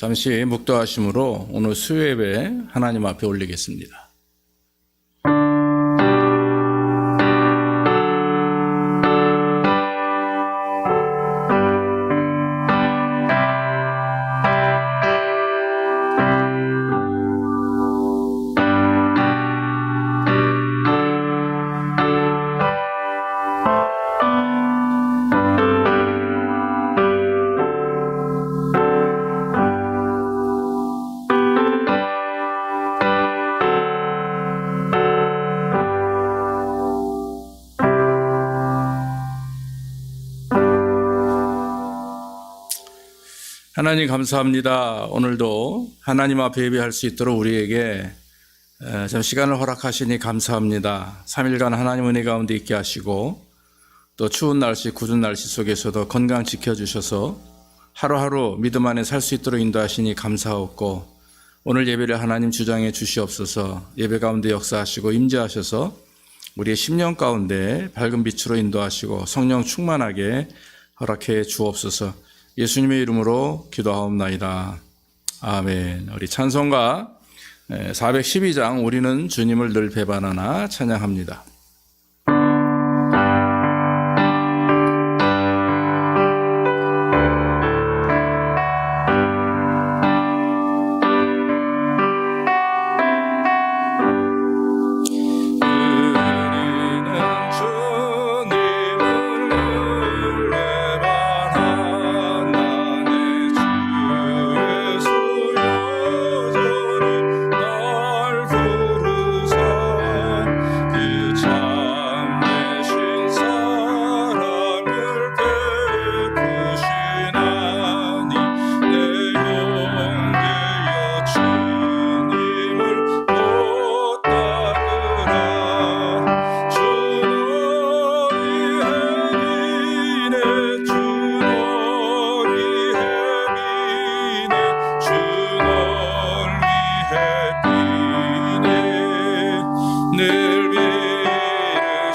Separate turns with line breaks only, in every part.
잠시 묵도하심으로 오늘 수요예배 하나님 앞에 올리겠습니다. 하나님 감사합니다. 오늘도 하나님 앞에 예배할 수 있도록 우리에게 에, 좀 시간을 허락하시니 감사합니다. 3일간 하나님 은혜 가운데 있게 하시고 또 추운 날씨, 굳은 날씨 속에서도 건강 지켜주셔서 하루하루 믿음 안에 살 수 있도록 인도하시니 감사하고 오늘 예배를 하나님 주장해 주시옵소서 예배 가운데 역사하시고 임재하셔서 우리의 10년 가운데 밝은 빛으로 인도하시고 성령 충만하게 허락해 주옵소서 예수님의 이름으로 기도하옵나이다. 아멘. 우리 찬송가 412장 우리는 주님을 늘 배반하나 찬양합니다.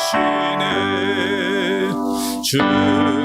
비르시네 주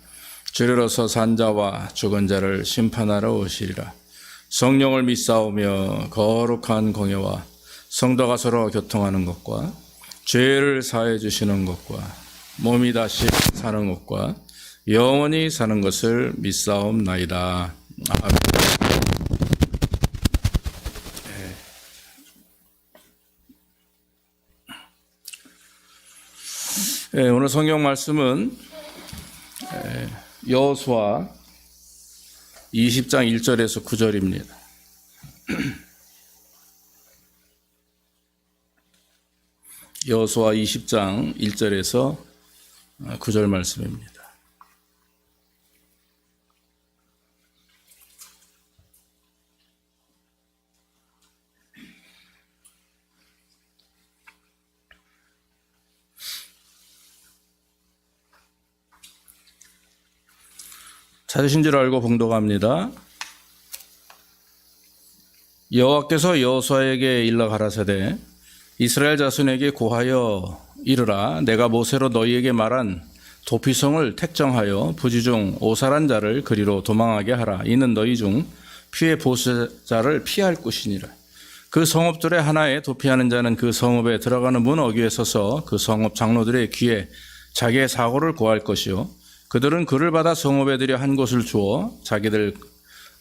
주리로서 산자와 죽은 자를 심판하러 오시리라. 성령을 믿사오며 거룩한 공예와 성도가 서로 교통하는 것과 죄를 사해 주시는 것과 몸이 다시 사는 것과 영원히 사는 것을 믿사옵나이다. 아멘. 예, 오늘 성경 말씀은 예, 여호수아 20장 1절에서 9절입니다. 여호수아 20장 1절에서 9절 말씀입니다. 찾으신 줄 알고 봉독합니다. 여호와께서 여호수아에게 일러 가라사대 이스라엘 자손에게 고하여 이르라. 내가 모세로 너희에게 말한 도피성을 택정하여 부지 중 오살한 자를 그리로 도망하게 하라. 이는 너희 중 피해 보수자를 피할 것이니라. 그 성읍들의 하나에 도피하는 자는 그 성읍에 들어가는 문 어귀에 서서 그 성읍 장로들의 귀에 자기의 사고를 고할 것이요 그들은 그를 받아 성읍에 들여 한 곳을 주어 자기들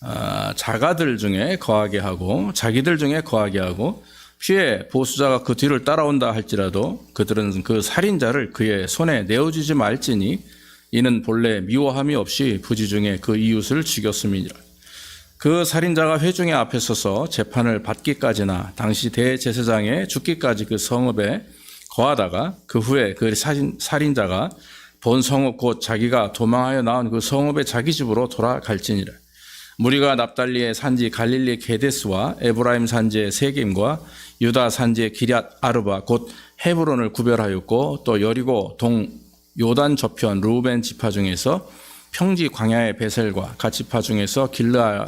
아, 자가들 중에 거하게 하고 자기들 중에 거하게 하고 피해 보수자가 그 뒤를 따라온다 할지라도 그들은 그 살인자를 그의 손에 내어주지 말지니 이는 본래 미워함이 없이 부지 중에 그 이웃을 죽였음이니라. 그 살인자가 회중의 앞에 서서 재판을 받기까지나 당시 대제사장에 죽기까지 그 성읍에 거하다가 그 후에 그 살인, 살인자가 본 성읍 곧 자기가 도망하여 나온 그 성읍의 자기 집으로 돌아갈지니라. 무리가 납달리의 산지 갈릴리 게데스와 에브라임 산지의 세김과 유다 산지의 기럇 아르바 곧 헤브론을 구별하였고 또 여리고 동 요단 저편 루벤 지파 중에서 평지 광야의 베셀과 가치파 중에서 길르아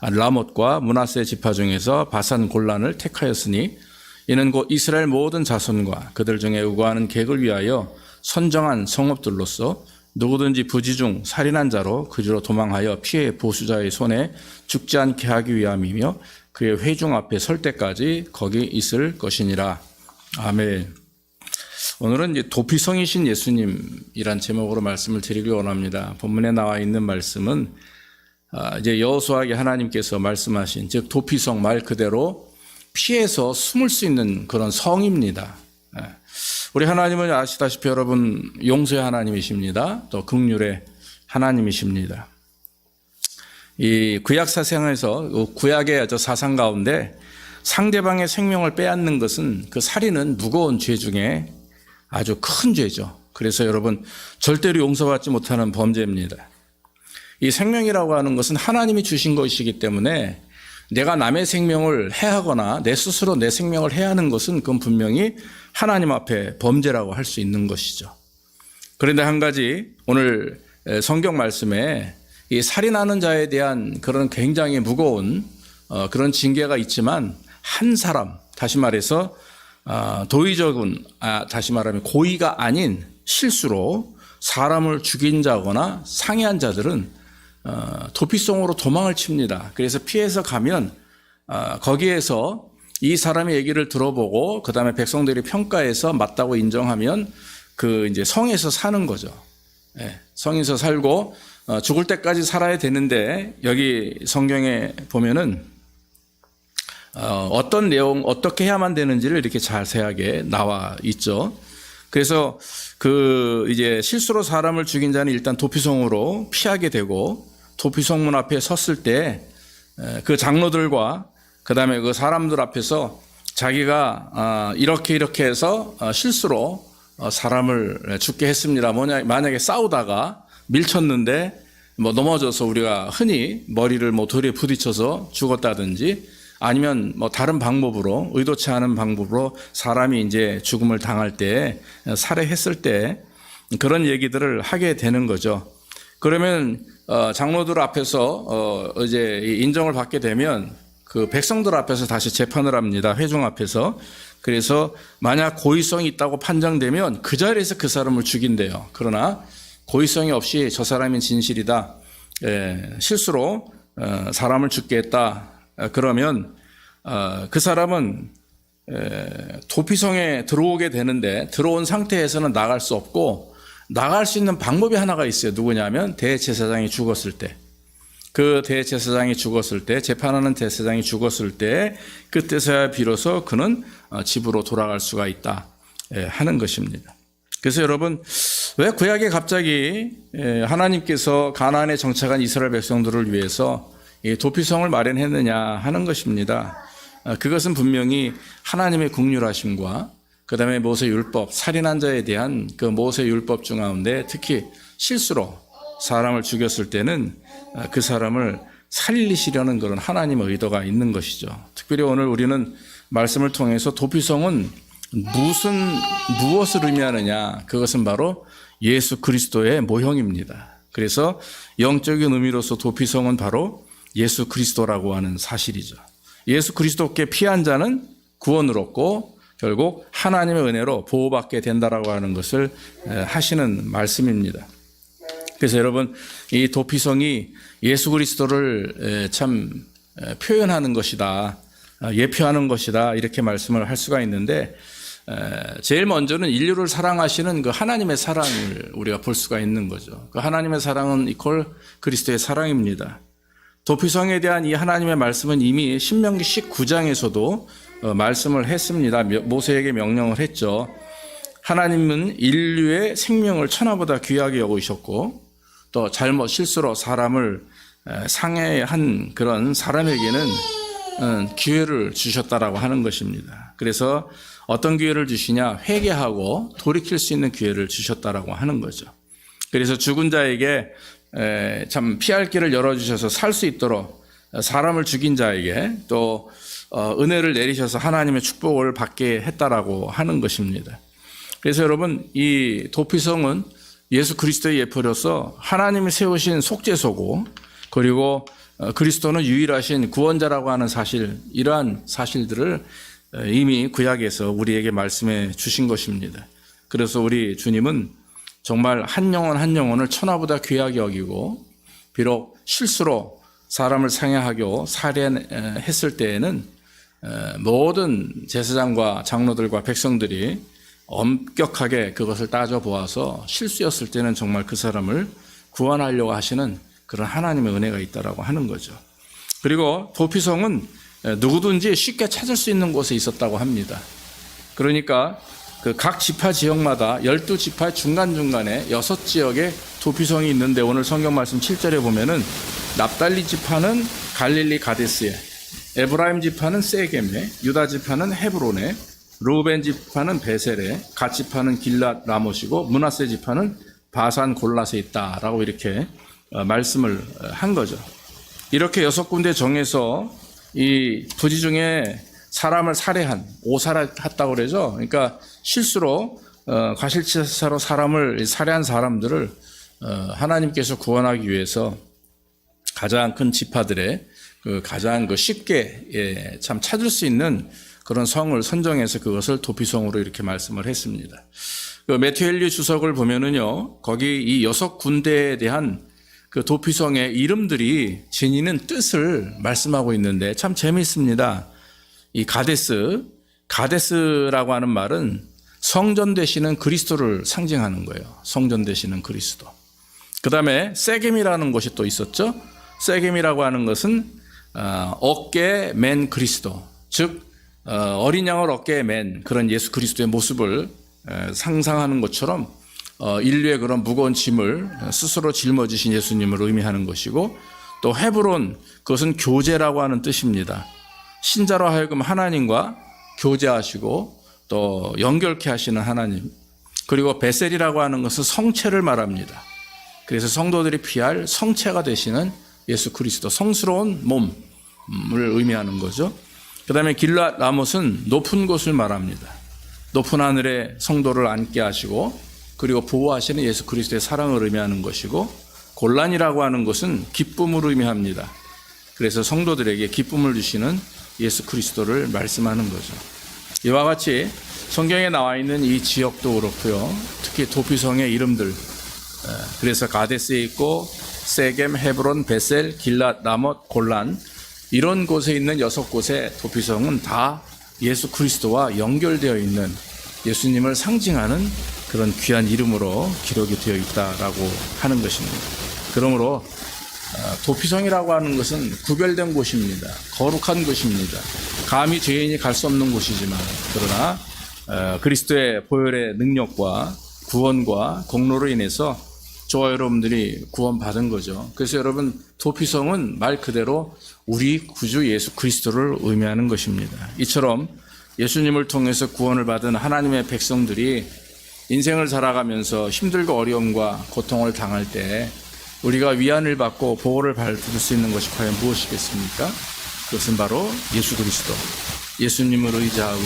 라못과 문하세 지파 중에서 바산 골란을 택하였으니 이는 곧 이스라엘 모든 자손과 그들 중에 우거하는 객을 위하여 선정한 성읍들로서 누구든지 부지 중 살인한 자로 그지로 도망하여 피해 보수자의 손에 죽지 않게 하기 위함이며 그의 회중 앞에 설 때까지 거기 있을 것이니라. 아멘. 오늘은 이제 도피성이신 예수님이란 제목으로 말씀을 드리기 원합니다. 본문에 나와 있는 말씀은 아, 이제 여호수아에게 하나님께서 말씀하신 즉 도피성 말 그대로 피해서 숨을 수 있는 그런 성입니다. 예. 우리 하나님은 아시다시피 여러분 용서의 하나님이십니다. 또 극률의 하나님이십니다. 이 구약 사상에서 구약의 저 사상 가운데 상대방의 생명을 빼앗는 것은 그 살인은 무거운 죄 중에 아주 큰 죄죠. 그래서 여러분 절대로 용서받지 못하는 범죄입니다. 이 생명이라고 하는 것은 하나님이 주신 것이기 때문에 내가 남의 생명을 해하거나 내 스스로 내 생명을 해하는 것은 그건 분명히 하나님 앞에 범죄라고 할 수 있는 것이죠. 그런데 한 가지 오늘 성경 말씀에 이 살인하는 자에 대한 그런 굉장히 무거운 어, 그런 징계가 있지만 한 사람 다시 말해서 어, 도의적인 아, 다시 말하면 고의가 아닌 실수로 사람을 죽인 자거나 상해한 자들은 어, 도피성으로 도망을 칩니다. 그래서 피해서 가면 거기에서 이 사람의 얘기를 들어보고 그 다음에 백성들이 평가해서 맞다고 인정하면 그 이제 성에서 사는 거죠. 예, 성에서 살고 죽을 때까지 살아야 되는데 여기 성경에 보면은 어떤 내용 어떻게 해야만 되는지를 이렇게 자세하게 나와 있죠. 그래서 그 이제 실수로 사람을 죽인 자는 일단 도피성으로 피하게 되고 도피성문 앞에 섰을 때 그 장로들과 그 다음에 그 사람들 앞에서 자기가 이렇게 이렇게 해서 실수로 사람을 죽게 했습니다. 뭐냐, 만약에 싸우다가 밀쳤는데 뭐 넘어져서 우리가 흔히 머리를 뭐 돌에 부딪혀서 죽었다든지 아니면 뭐 다른 방법으로 의도치 않은 방법으로 사람이 이제 죽음을 당할 때 살해했을 때 그런 얘기들을 하게 되는 거죠. 그러면 어, 장로들 앞에서 어, 이제 인정을 받게 되면 그 백성들 앞에서 다시 재판을 합니다. 회중 앞에서. 그래서 만약 고의성이 있다고 판정되면 그 자리에서 그 사람을 죽인대요. 그러나 고의성이 없이 저 사람이 진실이다. 예, 실수로 어, 사람을 죽게 했다. 그러면 어, 그 사람은 에, 도피성에 들어오게 되는데 들어온 상태에서는 나갈 수 없고 나갈 수 있는 방법이 하나가 있어요. 누구냐면 대제사장이 죽었을 때. 그 대제사장이 죽었을 때, 재판하는 대제사장이 죽었을 때, 그때서야 비로소 그는 어, 집으로 돌아갈 수가 있다 하는 것입니다. 그래서 여러분 왜 구약에 갑자기 에, 하나님께서 가나안에 정착한 이스라엘 백성들을 위해서 이 도피성을 마련했느냐 하는 것입니다. 아, 그것은 분명히 하나님의 국률하심과 그 다음에 모세 율법 살인한 자에 대한 그 모세 율법 중 가운데 특히 실수로 사람을 죽였을 때는 아, 그 사람을 살리시려는 그런 하나님의 의도가 있는 것이죠. 특별히 오늘 우리는 말씀을 통해서 도피성은 무슨 무엇을 의미하느냐? 그것은 바로 예수 그리스도의 모형입니다. 그래서 영적인 의미로서 도피성은 바로 예수 그리스도라고 하는 사실이죠. 예수 그리스도께 피한 자는 구원을 얻고 결국 하나님의 은혜로 보호받게 된다라고 하는 것을 하시는 말씀입니다. 그래서 여러분 이 도피성이 예수 그리스도를 참 표현하는 것이다. 아, 예표하는 것이다. 이렇게 말씀을 할 수가 있는데 제일 먼저는 인류를 사랑하시는 그 하나님의 사랑을 우리가 볼 수가 있는 거죠. 그 하나님의 사랑은 이퀄 그리스도의 사랑입니다. 도피성에 대한 이 하나님의 말씀은 이미 신명기 19장에서도 어, 말씀을 했습니다. 모세에게 명령을 했죠. 하나님은 인류의 생명을 천하보다 귀하게 여기셨고 또 잘못 실수로 사람을 상해한 그런 사람에게는 음, 기회를 주셨다라고 하는 것입니다. 그래서 어떤 기회를 주시냐? 회개하고 돌이킬 수 있는 기회를 주셨다라고 하는 거죠. 그래서 죽은 자에게 참 피할 길을 열어주셔서 살 수 있도록 사람을 죽인 자에게 또 어, 은혜를 내리셔서 하나님의 축복을 받게 했다라고 하는 것입니다. 그래서 여러분 이 도피성은 예수 그리스도의 예표로서 하나님이 세우신 속죄소고 그리고 어, 그리스도는 유일하신 구원자라고 하는 사실 이러한 사실들을 어, 이미 구약에서 우리에게 말씀해 주신 것입니다. 그래서 우리 주님은 정말 한 영혼 한 영혼을 천하보다 귀하게 여기고 비록 실수로 사람을 상해하고 살해했을 때에는 모든 제사장과 장로들과 백성들이 엄격하게 그것을 따져 보아서 실수였을 때는 정말 그 사람을 구원하려고 하시는 그런 하나님의 은혜가 있다라고 하는 거죠. 그리고 도피성은 누구든지 쉽게 찾을 수 있는 곳에 있었다고 합니다. 그러니까 그 각 지파 지역마다 열두 지파 중간중간에 여섯 지역에 도피성이 있는데 오늘 성경 말씀 7절에 보면은 납달리 지파는 갈릴리 가데스에 에브라임 지파는 세겜에 유다 지파는 헤브론에 루벤 지파는 베셀에 갓 지파는 길랏 라못이고 문하세 지파는 바산 골라에 있다라고 이렇게 어, 말씀을 한 거죠. 이렇게 여섯 군데 정해서 이 부지 중에 사람을 살해한 오살했다고 그러죠. 그러니까 실수로 어, 과실치사로 사람을 살해한 사람들을 어, 하나님께서 구원하기 위해서 가장 큰 지파들의 그 가장 그 쉽게 예, 참 찾을 수 있는 그런 성을 선정해서 그것을 도피성으로 이렇게 말씀을 했습니다. 그 헬리 주석을 보면은요, 거기 이 여섯 군데에 대한 그 도피성의 이름들이 지니는 뜻을 말씀하고 있는데 참 재미있습니다. 이 가데스, 가데스라고 하는 말은 성전 되시는 그리스도를 상징하는 거예요. 성전 되시는 그리스도. 그 다음에 세겜이라는 곳이 또 있었죠. 세겜이라고 하는 것은 어, 어깨에 맨 그리스도, 즉 어, 어린 양을 어깨에 맨 그런 예수 그리스도의 모습을 상상하는 것처럼 어, 인류의 그런 무거운 짐을 스스로 짊어지신 예수님을 의미하는 것이고 또 헤브론 그것은 교제라고 하는 뜻입니다. 신자로 하여금 하나님과 교제하시고 또 연결케 하시는 하나님. 그리고 베셀이라고 하는 것은 성체를 말합니다. 그래서 성도들이 피할 성체가 되시는 예수 그리스도 성스러운 몸을 의미하는 거죠. 그 다음에 길라 라못은 높은 곳을 말합니다. 높은 하늘에 성도를 앉게 하시고 그리고 보호하시는 예수 그리스도의 사랑을 의미하는 것이고 곤란이라고 하는 것은 기쁨을 의미합니다. 그래서 성도들에게 기쁨을 주시는 예수 그리스도를 말씀하는 거죠. 이와 같이 성경에 나와 있는 이 지역도 그렇고요. 특히 도피성의 이름들. 그래서 가데스에 있고 세겜, 헤브론, 베셀, 길랏, 나못, 골란 이런 곳에 있는 여섯 곳의 도피성은 다 예수 그리스도와 연결되어 있는 예수님을 상징하는 그런 귀한 이름으로 기록이 되어 있다라고 하는 것입니다. 그러므로 어, 도피성이라고 하는 것은 구별된 곳입니다. 거룩한 곳입니다. 감히 죄인이 갈 수 없는 곳이지만 그러나 어, 그리스도의 보혈의 능력과 구원과 공로로 인해서 저와 여러분들이 구원받은 거죠. 그래서 여러분 도피성은 말 그대로 우리 구주 예수 그리스도를 의미하는 것입니다. 이처럼 예수님을 통해서 구원을 받은 하나님의 백성들이 인생을 살아가면서 힘들고 어려움과 고통을 당할 때 우리가 위안을 받고 보호를 받을 수 있는 것이 과연 무엇이겠습니까? 그것은 바로 예수 그리스도. 예수님을 의지하고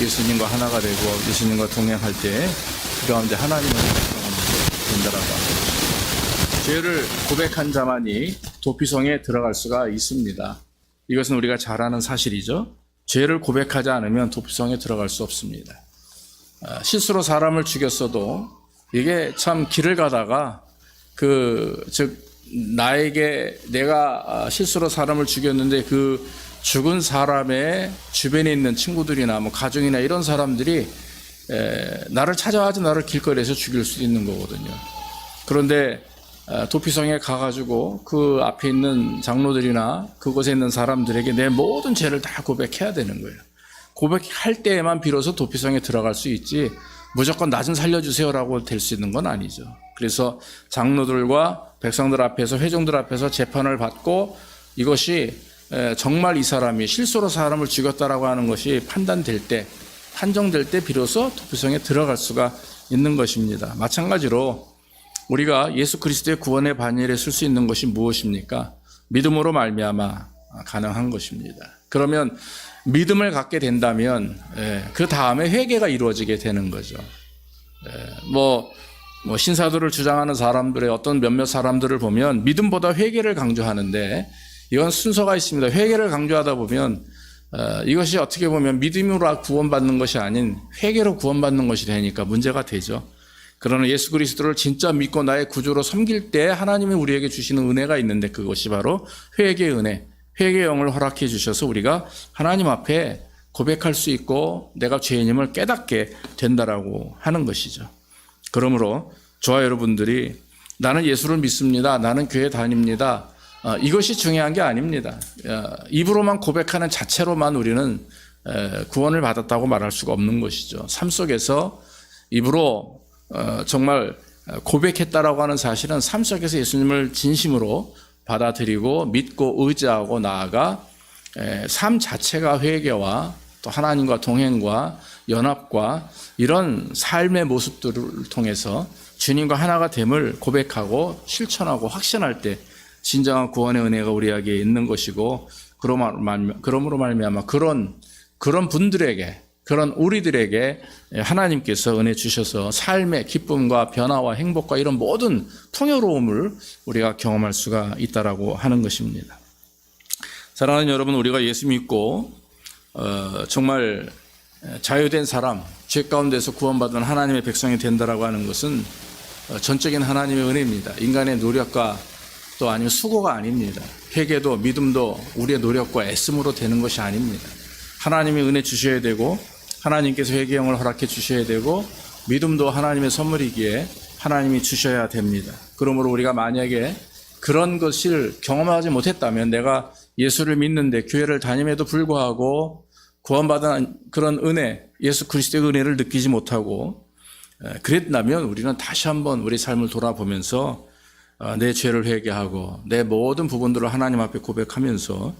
예수님과 하나가 되고 예수님과 동행할 때 그 가운데 하나님을 경험하게 된다라고 합니다. 죄를 고백한 자만이 도피성에 들어갈 수가 있습니다. 이것은 우리가 잘 아는 사실이죠. 죄를 고백하지 않으면 도피성에 들어갈 수 없습니다. 아, 실수로 사람을 죽였어도 이게 참 길을 가다가 그, 즉, 나에게 내가 아, 실수로 사람을 죽였는데 그 죽은 사람의 주변에 있는 친구들이나 뭐 가족이나 이런 사람들이 에, 나를 찾아와서 나를 길거리에서 죽일 수도 있는 거거든요. 그런데 아, 도피성에 가가지고 그 앞에 있는 장로들이나 그곳에 있는 사람들에게 내 모든 죄를 다 고백해야 되는 거예요. 고백할 때에만 비로소 도피성에 들어갈 수 있지 무조건 나 좀 살려주세요라고 될 수 있는 건 아니죠. 그래서 장로들과 백성들 앞에서 회종들 앞에서 재판을 받고 이것이 에, 정말 이 사람이 실수로 사람을 죽였다라고 하는 것이 판단될 때 판정될 때 비로소 도피성에 들어갈 수가 있는 것입니다. 마찬가지로 우리가 예수 그리스도의 구원의 반열에 쓸 수 있는 것이 무엇입니까? 믿음으로 말미암아 가능한 것입니다. 그러면 믿음을 갖게 된다면 예, 그 다음에 회개가 이루어지게 되는 거죠. 예, 뭐, 뭐 신사도를 주장하는 사람들의 어떤 몇몇 사람들을 보면 믿음보다 회개를 강조하는데 이건 순서가 있습니다. 회개를 강조하다 보면 어, 이것이 어떻게 보면 믿음으로 구원받는 것이 아닌 회개로 구원받는 것이 되니까 문제가 되죠. 그러나 예수 그리스도를 진짜 믿고 나의 구주로 섬길 때 하나님이 우리에게 주시는 은혜가 있는데 그것이 바로 회개의 은혜, 회개의 영을 허락해 주셔서 우리가 하나님 앞에 고백할 수 있고 내가 죄인임을 깨닫게 된다라고 하는 것이죠. 그러므로 저와 여러분들이 나는 예수를 믿습니다. 나는 교회 다닙니다. 어, 이것이 중요한 게 아닙니다. 어, 입으로만 고백하는 자체로만 우리는 에, 구원을 받았다고 말할 수가 없는 것이죠. 삶 속에서 입으로 어, 정말 고백했다라고 하는 사실은 삶 속에서 예수님을 진심으로 받아들이고 믿고 의지하고 나아가 에, 삶 자체가 회개와 또 하나님과 동행과 연합과 이런 삶의 모습들을 통해서 주님과 하나가 됨을 고백하고 실천하고 확신할 때 진정한 구원의 은혜가 우리에게 있는 것이고 그러므로 말미암아 그런 그런 분들에게 그런 우리들에게 하나님께서 은혜 주셔서 삶의 기쁨과 변화와 행복과 이런 모든 풍요로움을 우리가 경험할 수가 있다라고 하는 것입니다. 사랑하는 여러분, 우리가 예수 믿고 어, 정말 자유된 사람, 죄 가운데서 구원받은 하나님의 백성이 된다라고 하는 것은 어, 전적인 하나님의 은혜입니다. 인간의 노력과 또 아니면 수고가 아닙니다. 회개도 믿음도 우리의 노력과 애씀으로 되는 것이 아닙니다. 하나님이 은혜 주셔야 되고 하나님께서 회개형을 허락해 주셔야 되고 믿음도 하나님의 선물이기에 하나님이 주셔야 됩니다. 그러므로 우리가 만약에 그런 것을 경험하지 못했다면 내가 예수를 믿는데 교회를 다님에도 불구하고 구원받은 그런 은혜, 예수 그리스도의 은혜를 느끼지 못하고 그랬다면 우리는 다시 한번 우리 삶을 돌아보면서 어, 내 죄를 회개하고 내 모든 부분들을 하나님 앞에 고백하면서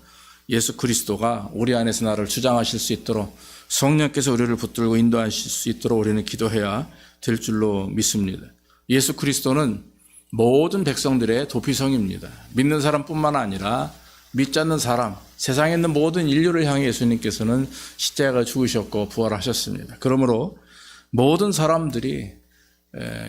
예수 그리스도가 우리 안에서 나를 주장하실 수 있도록 성령께서 우리를 붙들고 인도하실 수 있도록 우리는 기도해야 될 줄로 믿습니다. 예수 그리스도는 모든 백성들의 도피성입니다. 믿는 사람뿐만 아니라 믿지 않는 사람, 세상에 있는 모든 인류를 향해 예수님께서는 십자가 죽으셨고 부활하셨습니다. 그러므로 모든 사람들이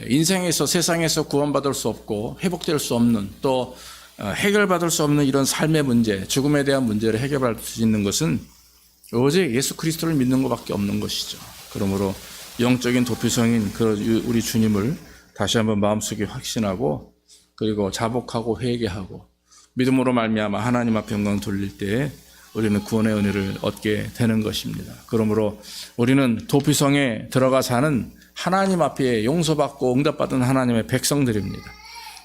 인생에서 세상에서 구원받을 수 없고 회복될 수 없는 또 어, 해결받을 수 없는 이런 삶의 문제, 죽음에 대한 문제를 해결할 수 있는 것은 오직 예수 그리스도를 믿는 것밖에 없는 것이죠. 그러므로 영적인 도피성인 그 우리 주님을 다시 한번 마음속에 확신하고 그리고 자복하고 회개하고 믿음으로 말미암아 하나님 앞에 영광 돌릴 때 우리는 구원의 은혜를 얻게 되는 것입니다. 그러므로 우리는 도피성에 들어가 사는 하나님 앞에 용서받고 응답받은 하나님의 백성들입니다.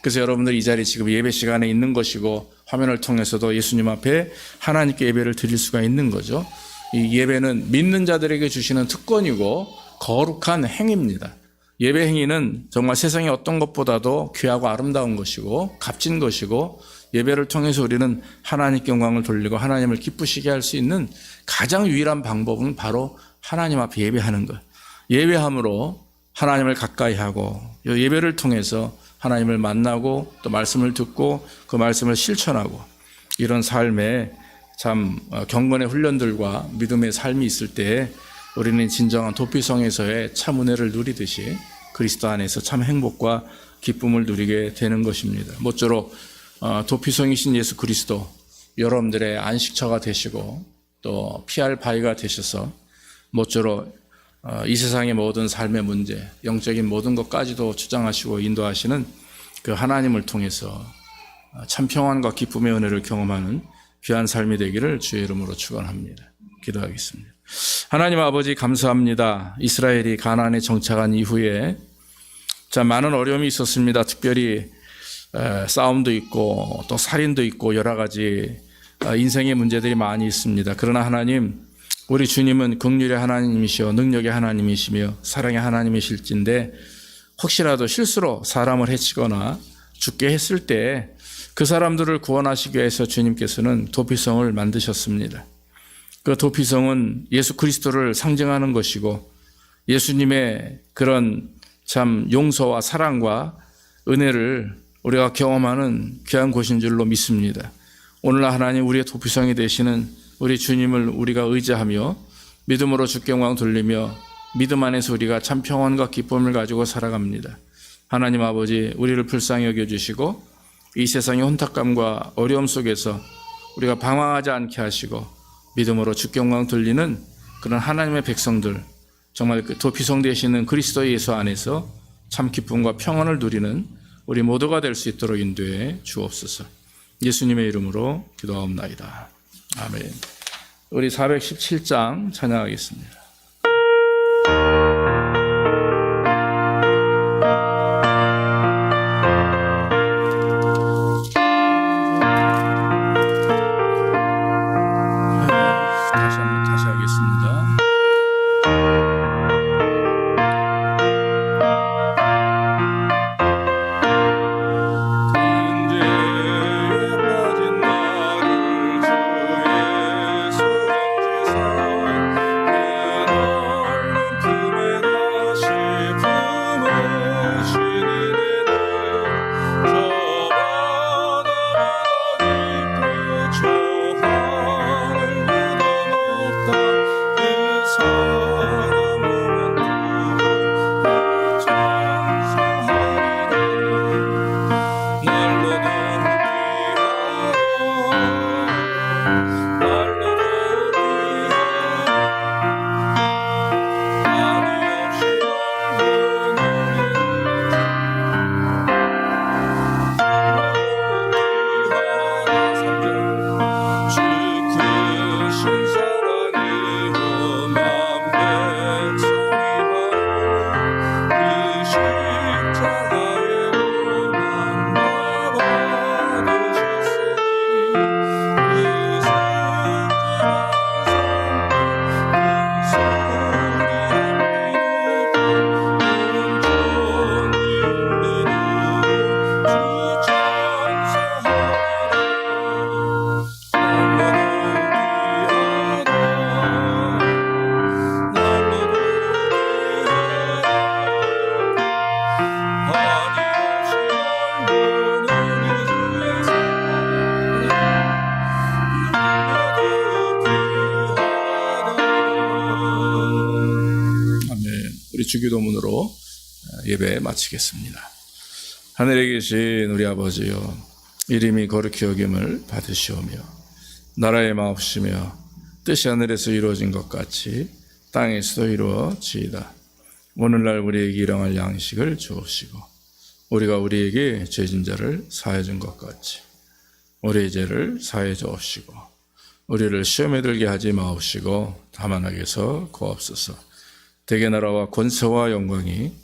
그래서 여러분들 이 자리 지금 예배 시간에 있는 것이고 화면을 통해서도 예수님 앞에 하나님께 예배를 드릴 수가 있는 거죠. 이 예배는 믿는 자들에게 주시는 특권이고 거룩한 행입니다. 예배 행위는 정말 세상의 어떤 것보다도 귀하고 아름다운 것이고 값진 것이고 예배를 통해서 우리는 하나님께 영광을 돌리고 하나님을 기쁘시게 할 수 있는 가장 유일한 방법은 바로 하나님 앞에 예배하는 것. 예배함으로 하나님을 가까이 하고 이 예배를 통해서 하나님을 만나고 또 말씀을 듣고 그 말씀을 실천하고 이런 삶에 참 어, 경건의 훈련들과 믿음의 삶이 있을 때 우리는 진정한 도피성에서의 참 은혜를 누리듯이 그리스도 안에서 참 행복과 기쁨을 누리게 되는 것입니다. 모쪼록 어, 도피성이신 예수 그리스도 여러분들의 안식처가 되시고 또 피할 바위가 되셔서 모쪼록 어, 이 세상의 모든 삶의 문제, 영적인 모든 것까지도 주장하시고 인도하시는 그 하나님을 통해서 어, 참 평안과 기쁨의 은혜를 경험하는 귀한 삶이 되기를 주의 이름으로 축원합니다. 기도하겠습니다. 하나님 아버지 감사합니다. 이스라엘이 가나안에 정착한 이후에 자 많은 어려움이 있었습니다. 특별히 에, 싸움도 있고 또 살인도 있고 여러 가지 어, 인생의 문제들이 많이 있습니다. 그러나 하나님 우리 주님은 긍휼의 하나님이시여 능력의 하나님이시며 사랑의 하나님이실진데 혹시라도 실수로 사람을 해치거나 죽게 했을 때 그 사람들을 구원하시기 위해서 주님께서는 도피성을 만드셨습니다. 그 도피성은 예수 그리스도를 상징하는 것이고 예수님의 그런 참 용서와 사랑과 은혜를 우리가 경험하는 귀한 곳인 줄로 믿습니다. 오늘 하나님 우리의 도피성이 되시는 우리 주님을 우리가 의지하며 믿음으로 주께 영광 돌리며 믿음 안에서 우리가 참 평안과 기쁨을 가지고 살아갑니다. 하나님 아버지 우리를 불쌍히 여겨 주시고 이 세상의 혼탁감과 어려움 속에서 우리가 방황하지 않게 하시고 믿음으로 주께 영광 돌리는 그런 하나님의 백성들 정말 그 도피성 되시는 그리스도 예수 안에서 참 기쁨과 평안을 누리는 우리 모두가 될 수 있도록 인도해 주옵소서. 예수님의 이름으로 기도하옵나이다. 아멘. 우리 417장 찬양하겠습니다. 예배 마치겠습니다. 하늘에 계신 우리 아버지여 이름이 거룩히 여김을 받으시오며 나라의 마옵시며 뜻이 하늘에서 이루어진 것 같이 땅에서도 이루어지이다. 오늘날 우리에게 일용할 양식을 주옵시고 우리가 우리에게 죄진 자를 사해 준 것 같이 우리의 죄를 사해 주옵시고 우리를 시험에 들게 하지 마옵시고 다만 하게서 구옵소서 대개 나라와 권세와 영광이